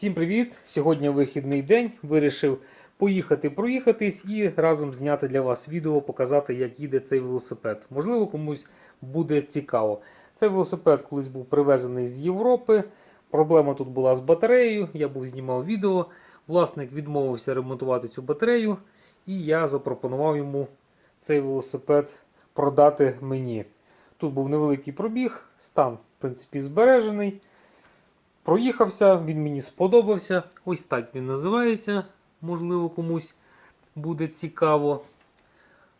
Всім привіт! Сьогодні вихідний день. Вирішив поїхати проїхатись і разом зняти для вас відео, показати, як їде цей велосипед. Можливо, комусь буде цікаво. Цей велосипед колись був привезений з Європи. Проблема тут була з батареєю. Я був знімав відео. Власник відмовився ремонтувати цю батарею, і я запропонував йому цей велосипед продати мені. Тут був невеликий пробіг, стан, в принципі, збережений. Проїхався, він мені сподобався. Ось так він називається. Можливо, комусь буде цікаво.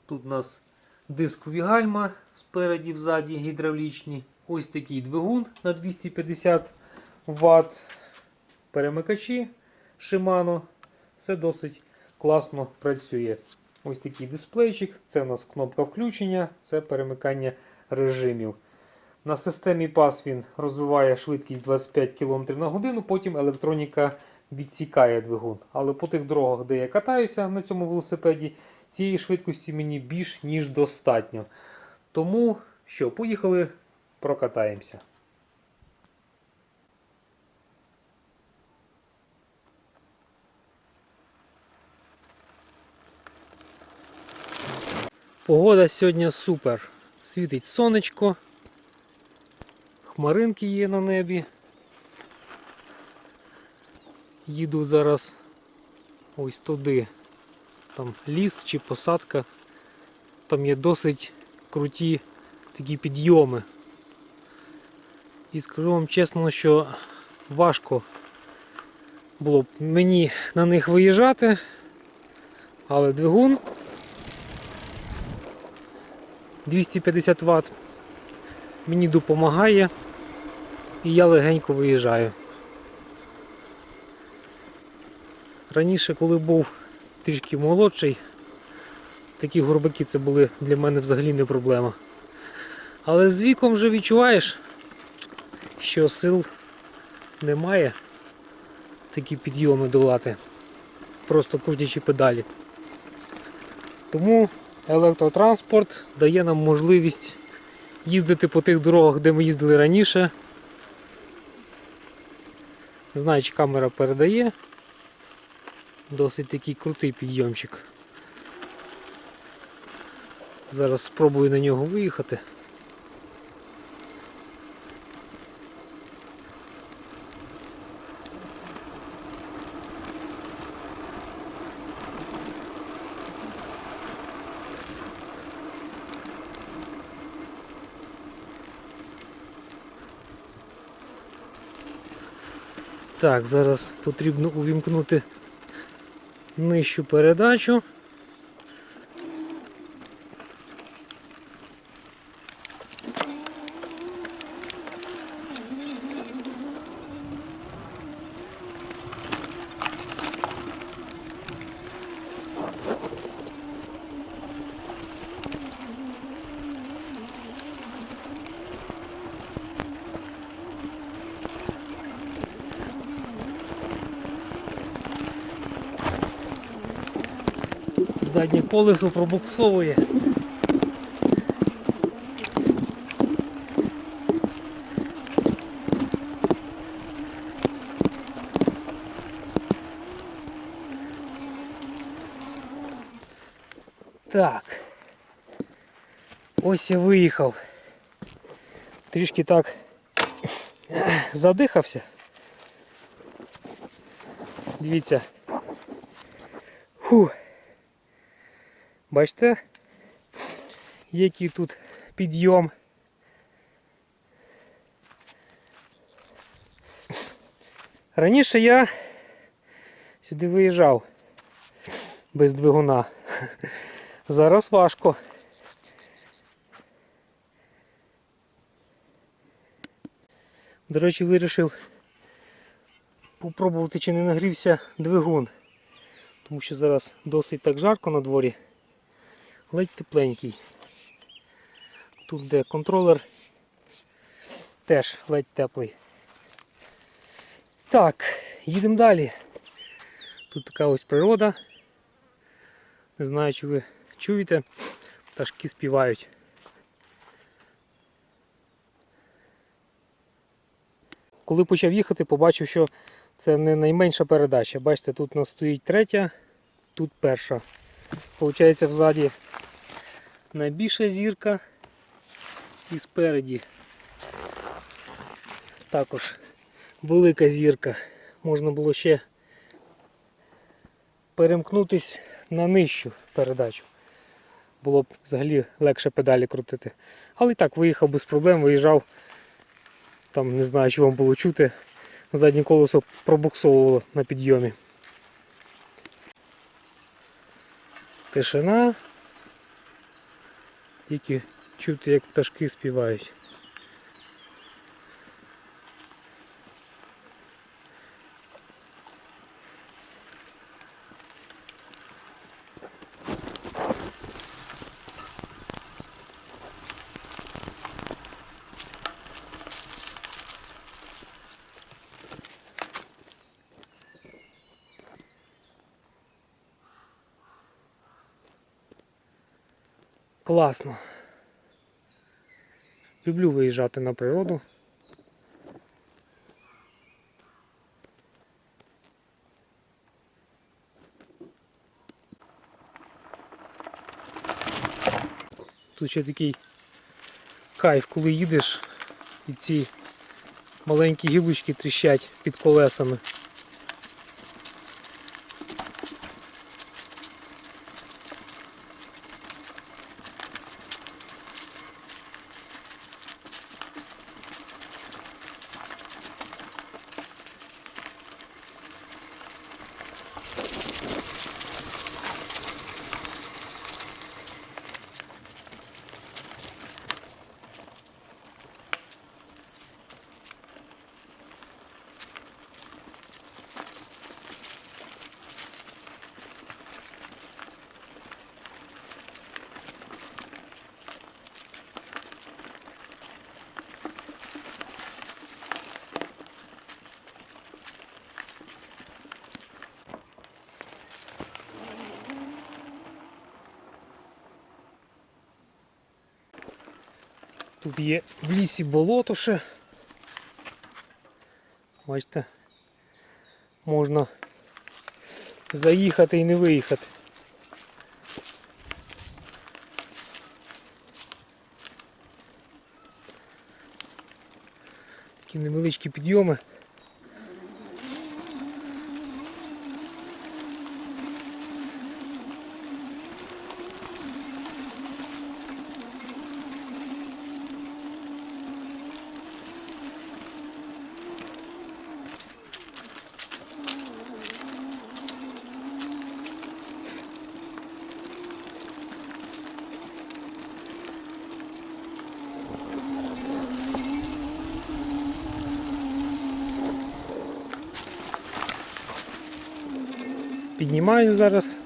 Тут у нас дискові гальма спереді, взаді гідравлічні. Ось такий двигун на 250 Вт. Перемикачі Shimano. Все досить класно працює. Ось такий дисплейчик. Це у нас кнопка включення, це перемикання режимів. На системі PAS він розвиває швидкість 25 км на годину, потім електроніка відсікає двигун. Але по тих дорогах, де я катаюся на цьому велосипеді, цієї швидкості мені більш ніж достатньо. Тому що, поїхали, прокатаємося. Погода сьогодні супер. Світить сонечко. Хмаринки є на небі. Їду зараз ось туди. Там ліс чи посадка. Там є досить круті такі підйоми. І скажу вам чесно, що важко було б мені на них виїжджати, але двигун 250 Вт мені допомагає і я легенько виїжджаю. Раніше, коли був трішки молодший, такі горбаки це були для мене взагалі не проблема. Але з віком вже відчуваєш, що сил немає такі підйоми долати, просто крутячи педалі. Тому електротранспорт дає нам можливість їздити по тих дорогах, де ми їздили раніше. Чи камера передає. Досить такий крутий підйомчик. Зараз спробую на нього виїхати. Так, зараз потрібно увімкнути нижчу передачу. Заднє колесо пробуксовує. Так. Ось я виїхав. Трішки так задихався. Дивіться. Фух. Бачите, який тут підйом. Раніше я сюди виїжджав без двигуна. Зараз важко. До речі, вирішив попробувати, чи не нагрівся двигун, тому що зараз досить так жарко на дворі ледь тепленький. Тут де контролер теж ледь теплий. Так, їдемо далі. Тут така ось природа. Не знаю, чи ви чуєте, пташки співають. Коли почав їхати, побачив, що Це не найменша передача. Бачите, тут у нас стоїть третя, тут перша. Получається взаді найбільша зірка і спереді також велика зірка. Можна було ще перемкнутись на нижчу передачу. Було б взагалі легше педалі крутити. Але і так виїхав без проблем, виїжджав. Там не знаю, чи вам було чути. Заднє колесо пробуксовувало на підйомі. Тишина. Тільки чути, як пташки співають. Класно. Люблю виїжджати на природу. Тут ще такий кайф, коли їдеш і ці маленькі гілочки тріщать під колесами. Тут є в лісі болото ще. Бачите, можна заїхати і не виїхати. Такі невеличкі підйоми. Піднімаю зараз.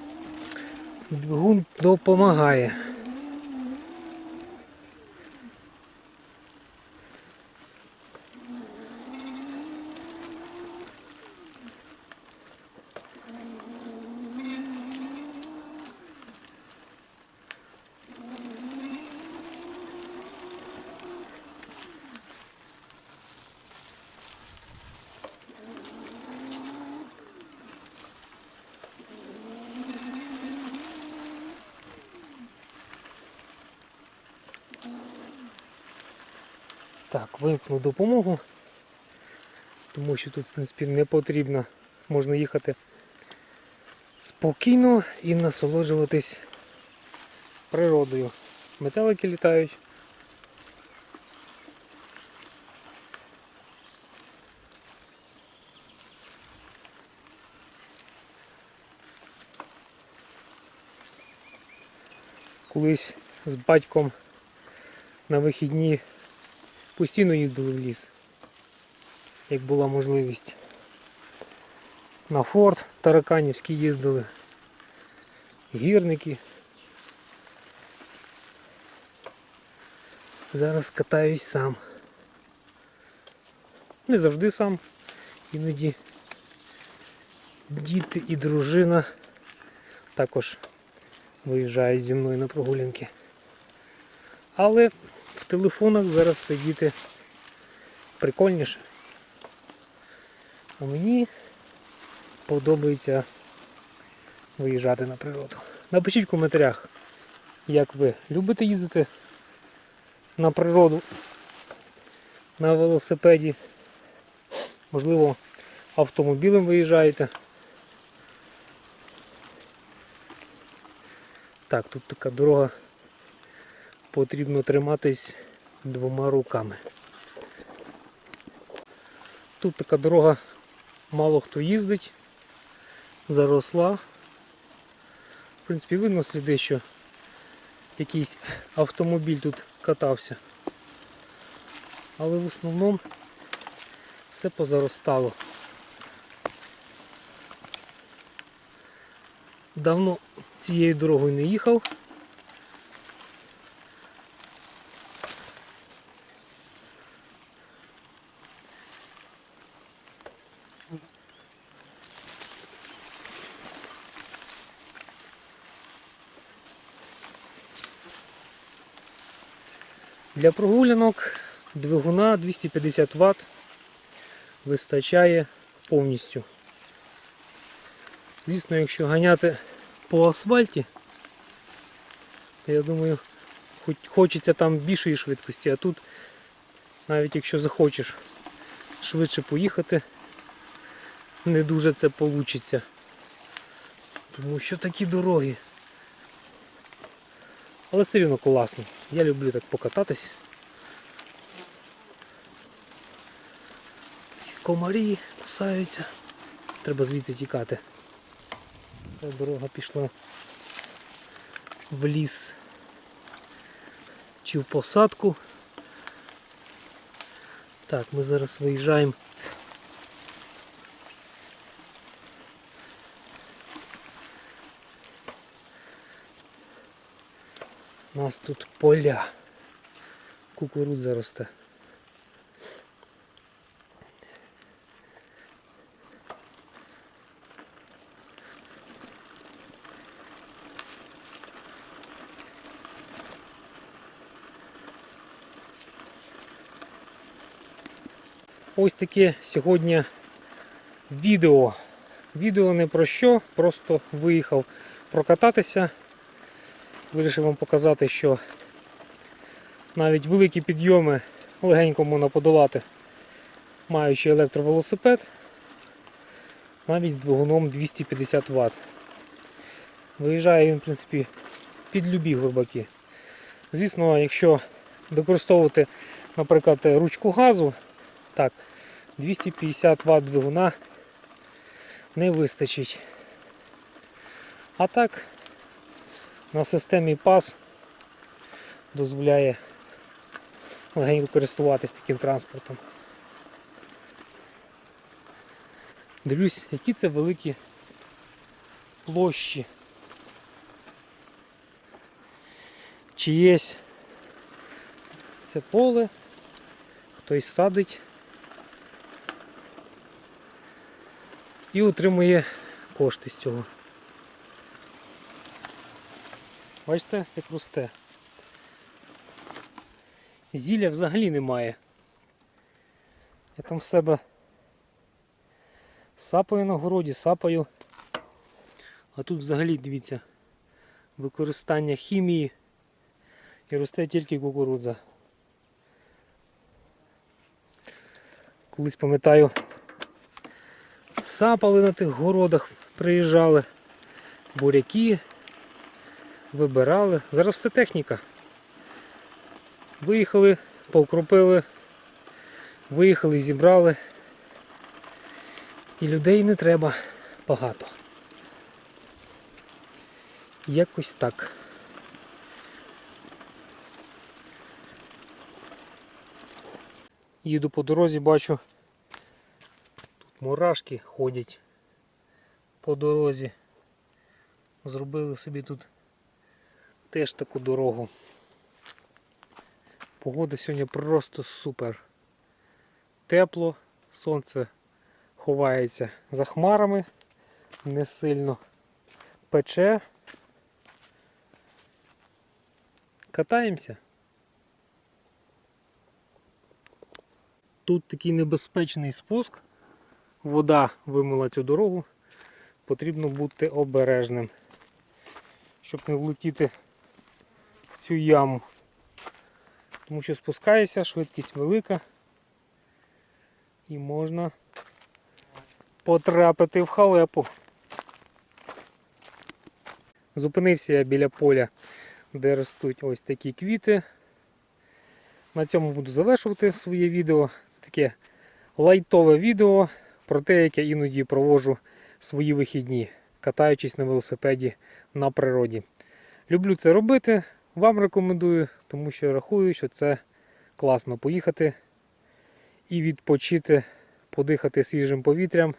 Двигун допомагає. Так, вимкну допомогу, тому що тут, в принципі, не потрібно. Можна їхати спокійно і насолоджуватись природою. Метелики літають. Колись з батьком на вихідні постійно їздили в ліс, як була можливість. На форт Тараканівський їздили, гірники. Зараз катаюсь сам. Не завжди сам, іноді діти і дружина також виїжджають зі мною на прогулянки. Але в телефонах зараз сидіти прикольніше. А мені подобається виїжджати на природу. Напишіть в коментарях, як ви любите їздити на природу на велосипеді. Можливо, автомобілем виїжджаєте. Так, тут така дорога. Потрібно триматись двома руками. Тут така дорога, мало хто їздить, заросла. В принципі, видно сліди, що якийсь автомобіль тут катався. Але в основному все позаростало. Давно цією дорогою не їхав. Для прогулянок двигуна 250 Вт вистачає повністю. Звісно, якщо ганяти по асфальті, то я думаю, хоч хочеться там більшої швидкості, а тут навіть якщо захочеш швидше поїхати, не дуже це вийде. Тому що такі дороги. Але все рівно класно. Я люблю так покататись. Комарі кусаються. Треба звідси тікати. Ця дорога пішла в ліс чи в посадку. Так, ми зараз виїжджаємо. У нас тут поля. Кукурудза росте. Ось таке сьогодні відео. Відео не про що, просто виїхав прокататися. Вирішив вам показати, що навіть великі підйоми легенько можна подолати, маючи електровелосипед, навіть з двигуном 250 Вт. Виїжджає він, в принципі, під любі горбаки. Звісно, якщо використовувати, наприклад, ручку газу, так, 250 Вт двигуна не вистачить. А так, на системі PAS дозволяє легенько користуватись таким транспортом. Дивлюсь, які це великі площі. Чиєсь це поле, хтось садить і отримує кошти з цього. Бачите, як росте. Зілля взагалі немає. Я там в себе сапаю на городі, сапаю. А тут взагалі, дивіться, використання хімії і росте тільки кукурудза. Колись пам'ятаю, сапали на тих городах, приїжджали, буряки вибирали. Зараз все техніка. Виїхали, повкропили, виїхали, зібрали. І людей не треба багато. Якось так. Їду по дорозі, бачу, тут мурашки ходять по дорозі. Зробили собі тут теж таку дорогу. Погода сьогодні просто супер. Тепло, сонце ховається за хмарами, не сильно пече. Катаємося. Тут такий небезпечний спуск. Вода вимила цю дорогу. потрібно бути обережним, щоб не влетіти цю яму. Тому що спускаєшся, швидкість велика і можна потрапити в халепу. Зупинився я біля поля, де ростуть ось такі квіти. На цьому буду завершувати своє відео. Це таке лайтове відео про те, як я іноді проводжу свої вихідні, катаючись на велосипеді на природі. Люблю це робити, вам рекомендую, тому що рахую, що це класно поїхати і відпочити, подихати свіжим повітрям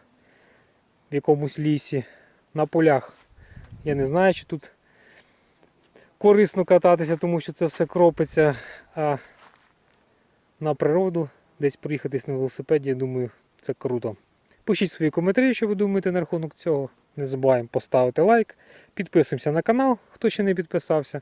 в якомусь лісі, на полях. Я не знаю, чи тут корисно кататися, тому що це все кропиться. А на природу десь проїхатись на велосипеді, я думаю, це круто. Пишіть свої коментарі, що ви думаєте на рахунок цього. Не забуваємо поставити лайк. Підписуємося на канал, хто ще не підписався.